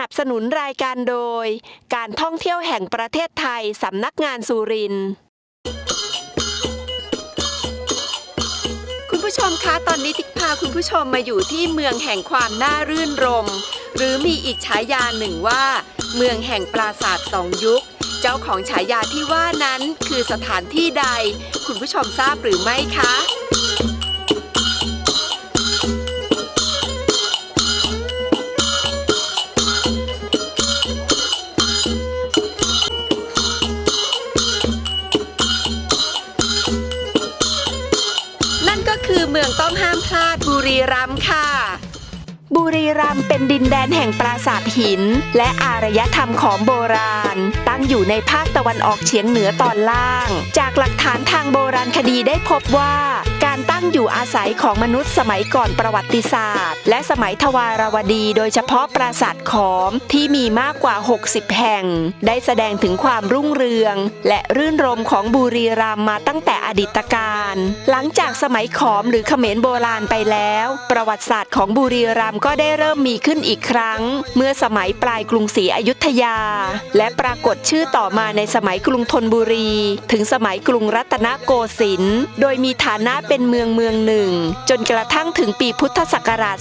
นับสนุนรายการโดย การท่องเที่ยวแห่งประเทศไทยสำนักงานสุรินทร์คุณผู้ชมคะตอนนี้ติ๊กพาคุณผู้ชมมาอยู่ที่เมืองแห่งความน่ารื่นรม หรือมีอีกฉายาหนึ่งว่า เมืองแห่งปราสาทสองยุค เจ้าของฉายาที่ว่านั้นคือสถานที่ใด คุณผู้ชมทราบหรือไม่คะ รีรัมย์ค่ะ บุรีรัมย์เป็นดินแดนแห่งปราสาทหิน และอารยธรรมของโบราณ ตั้งอยู่ในภาคตะวันออกเฉียงเหนือตอนล่าง จากหลักฐานทางโบราณคดีได้พบว่า การตั้งอยู่อาศัยของมนุษย์สมัยก่อนประวัติศาสตร์ และสมัยทวารวดีโดยเฉพาะปราสาทขอมที่มีมากกว่า 60 แห่ง ได้แสดงถึงความรุ่งเรือง และรื่นรมของบุรีรัมย์มาตั้งแต่อดีตการ หลังจากสมัยขอมหรือเขมรโบราณไปแล้ว ประวัติศาสตร์ของบุรีรัมย์ก็ได้เริ่มมีขึ้นอีกครั้ง เมื่อสมัยปลายกรุงศรีอยุธยา และปรากฏชื่อต่อมาในสมัยกรุงธนบุรี ถึงสมัยกรุงรัตนโกสินทร์โดยมีฐานะเป็นเมืองเมืองหนึ่ง จนกระทั่งถึงปีพุทธศักราช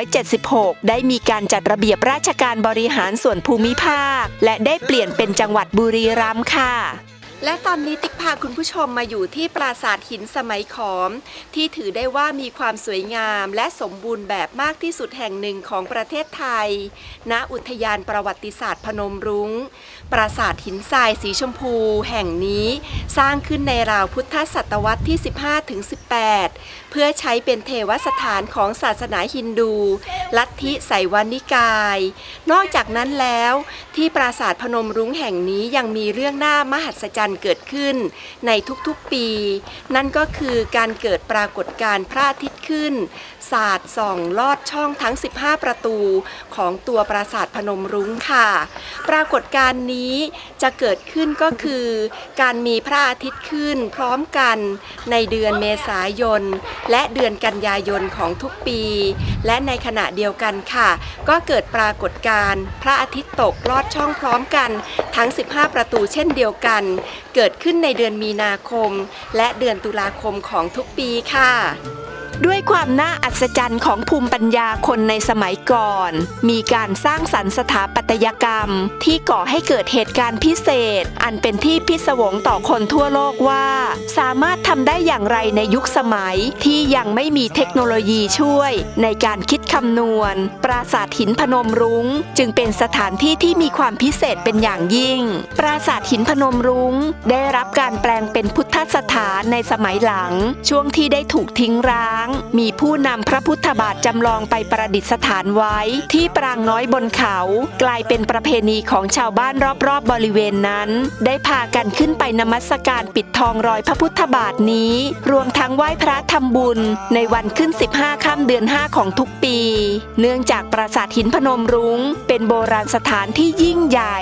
2476 ได้มีการจัดระเบียบราชการบริหารส่วนภูมิภาค และได้เปลี่ยนเป็นจังหวัดบุรีรัมย์ค่ะ และตอนนี้ติ๊กพาคุณผู้ชมมาอยู่ที่ปราสาทหินสมัยขอม ที่ถือได้ว่ามีความสวยงามและสมบูรณ์แบบมากที่สุดแห่งหนึ่งของประเทศไทย ณ อุทยานประวัติศาสตร์พนมรุง้ง ปราสาทหินทรายสีชมพู แห่งนี้สร้างขึ้นในราวพุทธศตวรรษที่ 15-18 เพื่อใช้เป็นเทวสถานของศาสนาฮินดู ลัทธิไสวานิกาย นอกจากนั้นแล้วที่ปราสาทพนมรุ้งแห่งนี้ยังมีเรื่องน่ามหัศจรรย์เกิดขึ้นในทุกๆปี นั่นก็คือการเกิดปรากฏการณ์พระอาทิตย์ขึ้นสาดส่องลอดช่องทั้ง 15 ประตูของตัวปราสาทพนมรุ้งค่ะ ปรากฏการณ์นี้จะเกิดขึ้นก็คือการมีพระอาทิตย์ขึ้นพร้อมกันในเดือนเมษายน และเดือนกันยายนของทุกปีและในขณะเดียวกันค่ะ ก็เกิดปรากฏการณ์พระอาทิตย์ตกลอดช่องพร้อมกันทั้ง 15 ประตูเช่นเดียวกัน เกิดขึ้นในเดือนมีนาคม และเดือนตุลาคมของทุกปีค่ะ ด้วยความน่าอัศจรรย์ของภูมิปัญญาคนในสมัยก่อน มีการสร้างสรรค์สถาปัตยกรรม ที่ก่อให้เกิดเหตุการณ์พิเศษ อันเป็นที่พิศวงต่อคนทั่วโลกว่า สามารถทำได้อย่างไรในยุคสมัยที่ยังไม่มีเทคโนโลยีช่วย ในการคิดคำนวณ ปราสาทหินพนมรุง้ง จึงเป็นสถานที่ที่มีความพิเศษเป็นอย่างยิ่ง ปราสาทหินพนมรุง้ง ได้รับการแปลงเป็นพุทธสถานในสมัยหลัง ช่วงที่ได้ถูกทิ้งร้างมีผู้นำพระพุทธบาทจำลองไปประดิษฐานไว้ ที่ปรางน้อยบนเขา กลายเป็นประเพณีของชาวบ้านรอบๆบบริเวณนั้น ได้พากันขึ้นไปนมัสการปิดทองรอยพระพุทธบาทนี้ รวมทั้งไหว้พระทำบุญ ในวันขึ้น 15 ค่ำเดือน 5 ของทุกปี เนื่องจากปราสาทหินพนมรุง้ง เป็นโบราณสถานที่ยิ่งใหญ่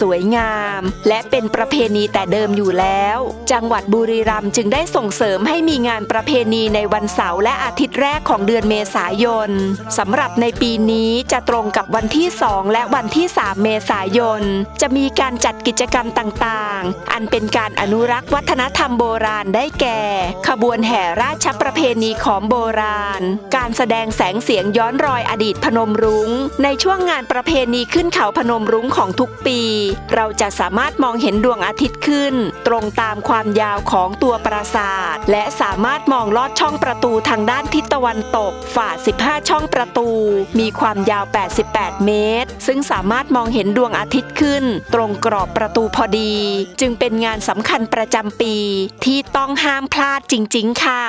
สวยงาม และเป็นประเพณีแต่เดิมอยู่แล้ว จังหวัดบุรีรัมย์จึงได้ส่งเสริมให้มีงานประเพณีในวันเสาร์และอาทิตย์แรกของเดือนเมษายนสำหรับในปีนี้จะตรงกับวันที่ 2 และวันที่ 3 เมษายน จะมีการจัดกิจกรรมต่างๆ อันเป็นการอนุรักษ์วัฒนธรรมโบราณได้แก่ ขบวนแห่ราชประเพณีของโบราณ การแสดงแสงเสียงย้อนรอยอดีตพนมรุง้ง ในช่วงงานประเพณีขึ้นเขาพนมรุ้งของทุกปี เราจะสามารถมองเห็นดวงอาทิตย์ขึ้น ตรงตามความยาวของตัวปราสาท และสามารถมองลอดช่องประตูทางด้านทิศตะวันตก ฝ่า 15 ช่องประตู มีความยาว 88 เมตร ซึ่งสามารถมองเห็นดวงอาทิตย์ขึ้น ตรงกรอบประตูพอดี จึงเป็นงานสำคัญประจำปี ที่ต้องห้ามพลาดจริง ๆ ค่ะ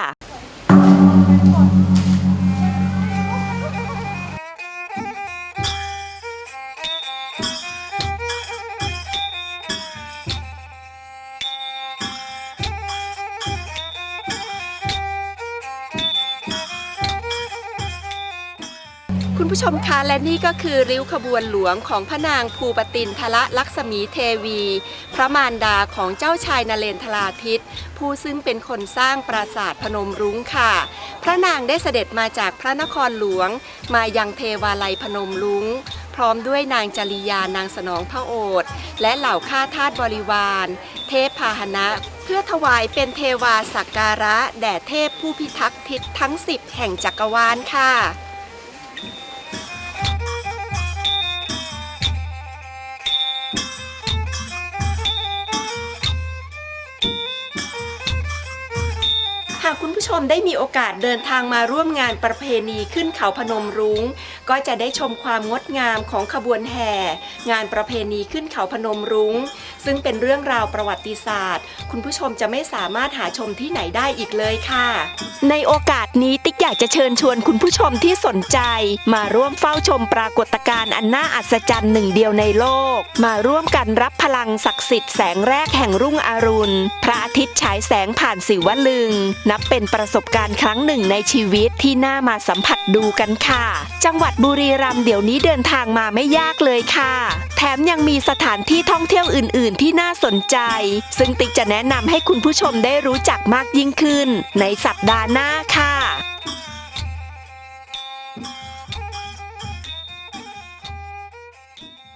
คุณผู้ชมคะและนี่ก็คือริ้วขบวนหลวงของพระนางภูปตินทละลักษมีเทวี พระมารดาของเจ้าชายนเรนทราทิต ผู้ซึ่งเป็นคนสร้างปราสาทพนมรุ้งค่ะ พระนางได้เสด็จมาจากพระนครหลวง มายังเทวาลัยพนมรุ้ง พร้อมด้วยนางจริยานางสนองพระโอษฐ์และเหล่าข้าทาสบริวาร เทพพาหนะเพื่อถวายเป็นเทวาสักการะ แด่เทพผู้พิทักษ์ทิศทั้ง10แห่งจักรวาลค่ะ มได้มีโอกาสเดินทางมาร่วมงานประเพณีขึ้นเขาพนมรุง้ง ก็จะได้ชมความงดงามของขบวนแห่ งานประเพณีขึ้นเขาพนมรุง้ง ซึ่งเป็นเรื่องราวประวัติศาสตร์ คุณผู้ชมจะไม่สามารถหาชมที่ไหนได้อีกเลยค่ะ ในโอกาสนี้ติ๊กอยากจะเชิญชวนคุณผู้ชมที่สนใจ มาร่วมเฝ้าชมปรากฏการณ์อันน่าอัศจรรย์หนึ่งเดียวในโลก มาร่วมกันรับพลังศักดิ์สิทธิ์แสงแรกแห่งรุ่งอรุณ พระอาทิตย์ฉายแสงผ่านสิวลึง นับเป็นประสบการณ์ครั้งหนึ่งในชีวิตที่น่ามาสัมผัสดูกันค่ะ จังหวัดบุรีรัมย์เดี๋ยวนี้เดินทางมาไม่ยากเลยค่ะ แถมยังมีสถานที่ท่องเที่ยวอื่นๆที่น่าสนใจ ซึ่งติ๊กจะแนะนำให้คุณผู้ชมได้รู้จักมากยิ่งขึ้น ในสัปดาห์หน้าค่ะ